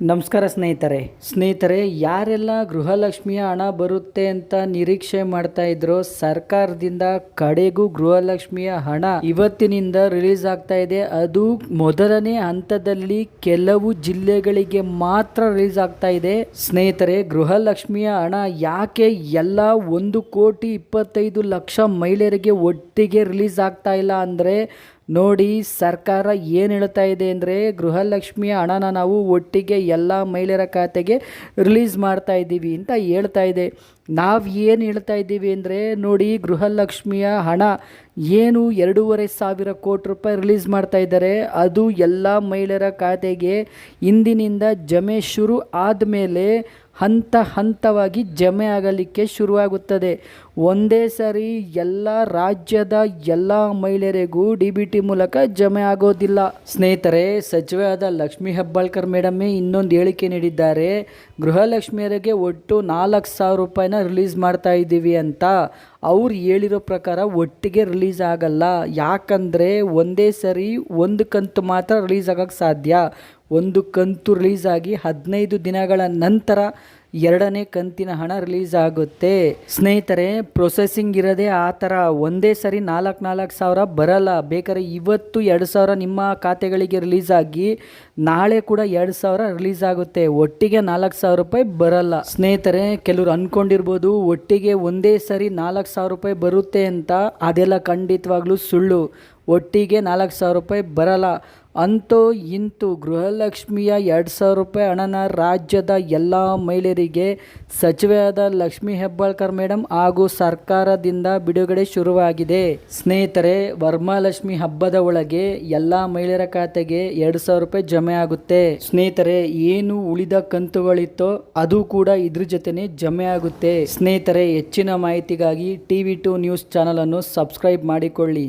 ನಮಸ್ಕಾರ ಸ್ನೇಹಿತರೆ. ಸ್ನೇಹಿತರೆ, ಯಾರೆಲ್ಲ ಗೃಹಲಕ್ಷ್ಮಿಯ ಹಣ ಬರುತ್ತೆ ಅಂತ ನಿರೀಕ್ಷೆ ಮಾಡ್ತಾ ಇದ್ರು, ಸರ್ಕಾರದಿಂದ ಕಡೆಗೂ ಗೃಹಲಕ್ಷ್ಮಿಯ ಹಣ ಇವತ್ತಿನಿಂದ ರಿಲೀಸ್ ಆಗ್ತಾ ಇದೆ. ಅದು ಮೊದಲನೇ ಹಂತದಲ್ಲಿ ಕೆಲವು ಜಿಲ್ಲೆಗಳಿಗೆ ಮಾತ್ರ ರಿಲೀಸ್ ಆಗ್ತಾ ಇದೆ. ಸ್ನೇಹಿತರೆ, ಗೃಹಲಕ್ಷ್ಮಿಯ ಹಣ ಯಾಕೆ ಎಲ್ಲ ಒಂದು ಕೋಟಿ ಇಪ್ಪತ್ತೈದು ಲಕ್ಷ ಮಹಿಳೆಯರಿಗೆ ಒಟ್ಟಿಗೆ ರಿಲೀಸ್ ಆಗ್ತಾ ಇಲ್ಲ ಅಂದರೆ ನೋಡಿ, ಸರ್ಕಾರ ಏನು ಹೇಳ್ತಾ ಇದೆ ಅಂದರೆ ಗೃಹಲಕ್ಷ್ಮಿಯ ಹಣನ ನಾವು ಒಟ್ಟಿಗೆ ಎಲ್ಲ ಮಹಿಳೆಯರ ಖಾತೆಗೆ ರಿಲೀಸ್ ಮಾಡ್ತಾ ಇದ್ದೀವಿ ಅಂತ ಹೇಳ್ತಾ ಇದೆ. ನಾವು ಏನು ಹೇಳ್ತಾ ಇದ್ದೀವಿ ಅಂದರೆ ನೋಡಿ, ಗೃಹಲಕ್ಷ್ಮಿಯ ಹಣ ಏನು ಎರಡೂವರೆ ಸಾವಿರ ಕೋಟಿ ರೂಪಾಯಿ ರಿಲೀಸ್ ಮಾಡ್ತಾ ಇದ್ದಾರೆ. ಅದು ಎಲ್ಲ ಮಹಿಳೆಯರ ಖಾತೆಗೆ ಇಂದಿನಿಂದ ಜಮೆ ಶುರು ಆದಮೇಲೆ ಹಂತ ಹಂತವಾಗಿ ಜಮೆ ಆಗಲಿಕ್ಕೆ ಶುರುವಾಗುತ್ತದೆ. ಒಂದೇ ಸರಿ ಎಲ್ಲ ರಾಜ್ಯದ ಎಲ್ಲ ಮಹಿಳೆಯರಿಗೂ ಡಿ ಬಿ ಟಿ ಮೂಲಕ ಜಮೆ ಆಗೋದಿಲ್ಲ. ಸ್ನೇಹಿತರೆ, ಸಚಿವೆ ಆದ ಲಕ್ಷ್ಮೀ ಹೆಬ್ಬಾಳ್ಕರ್ ಮೇಡಮ್ಮೇ ಇನ್ನೊಂದು ಹೇಳಿಕೆ ನೀಡಿದ್ದಾರೆ. ಗೃಹಲಕ್ಷ್ಮಿಯರಿಗೆ ಒಟ್ಟು ನಾಲ್ಕು ಸಾವಿರ ರೂಪಾಯಿನ ರಿಲೀಸ್ ಮಾಡ್ತಾ ಇದ್ದೀವಿ ಅಂತ. ಅವ್ರು ಹೇಳಿರೋ ಪ್ರಕಾರ ಒಟ್ಟಿಗೆ ರಿಲೀಸ್ ಆಗಲ್ಲ. ಯಾಕಂದರೆ ಒಂದೇ ಸರಿ ಒಂದು ಕಂತು ಮಾತ್ರ ರಿಲೀಸ್ ಆಗೋಕ್ಕೆ ಸಾಧ್ಯ. ಒಂದು ಕಂತು ರಿಲೀಸ್ ಆಗಿ ಹದಿನೈದು ದಿನಗಳ ನಂತರ ಎರಡನೇ ಕಂತಿನ ಹಣ ರಿಲೀಸ್ ಆಗುತ್ತೆ ಸ್ನೇಹಿತರೆ ಪ್ರೊಸೆಸಿಂಗ್ ಇರದೆ ಆ ಥರ ಒಂದೇ ಸರಿ ನಾಲ್ಕು ನಾಲ್ಕು ಸಾವಿರ ಬರಲ್ಲ. ಬೇಕಾದ್ರೆ ಇವತ್ತು ಎರಡು ಸಾವಿರ ನಿಮ್ಮ ಖಾತೆಗಳಿಗೆ ರಿಲೀಸ್ ಆಗಿ ನಾಳೆ ಕೂಡ ಎರಡು ಸಾವಿರ ರಿಲೀಸ್ ಆಗುತ್ತೆ ಒಟ್ಟಿಗೆ ನಾಲ್ಕು ಸಾವಿರ ರೂಪಾಯಿ ಬರಲ್ಲ. ಸ್ನೇಹಿತರೆ, ಕೆಲವರು ಅಂದ್ಕೊಂಡಿರ್ಬೋದು ಒಟ್ಟಿಗೆ ಒಂದೇ ಸರಿ ನಾಲ್ಕು ಸಾವಿರ ರೂಪಾಯಿ ಬರುತ್ತೆ ಅಂತ. ಅದೆಲ್ಲ ಖಂಡಿತವಾಗ್ಲೂ ಸುಳ್ಳು. ಒಟ್ಟಿಗೆ ನಾಲ್ಕು ಸಾವಿರ ರೂಪಾಯಿ ಬರಲ್ಲ. ಅಂತೂ ಇಂತೂ ಗೃಹಲಕ್ಷ್ಮಿಯ ಎರಡು ಸಾವಿರ ರೂಪಾಯಿ ಹಣನ ರಾಜ್ಯದ ಎಲ್ಲ ಮಹಿಳೆಯರಿಗೆ ಸಚಿವೆಯಾದ ಲಕ್ಷ್ಮೀ ಹೆಬ್ಬಾಳ್ಕರ್ ಮೇಡಮ್ ಹಾಗೂ ಸರ್ಕಾರದಿಂದ ಬಿಡುಗಡೆ ಶುರುವಾಗಿದೆ. ಸ್ನೇಹಿತರೆ ವರ್ಮಾಲಕ್ಷ್ಮಿ ಹಬ್ಬದ ಒಳಗೆ ಎಲ್ಲ ಮಹಿಳೆಯರ ಖಾತೆಗೆ ಎರಡು ಸಾವಿರ ರೂಪಾಯಿ ಜಮೆ ಆಗುತ್ತೆ. ಸ್ನೇಹಿತರೆ, ಏನು ಉಳಿದ ಕಂತುಗಳಿತ್ತೋ ಅದು ಕೂಡ ಇದ್ರ ಜೊತೆನೆ ಜಮೆ ಆಗುತ್ತೆ. ಸ್ನೇಹಿತರೆ, ಹೆಚ್ಚಿನ ಮಾಹಿತಿಗಾಗಿ ಟಿವಿ ಟು ನ್ಯೂಸ್ ಚಾನಲನ್ನು ಸಬ್ಸ್ಕ್ರೈಬ್ ಮಾಡಿಕೊಳ್ಳಿ.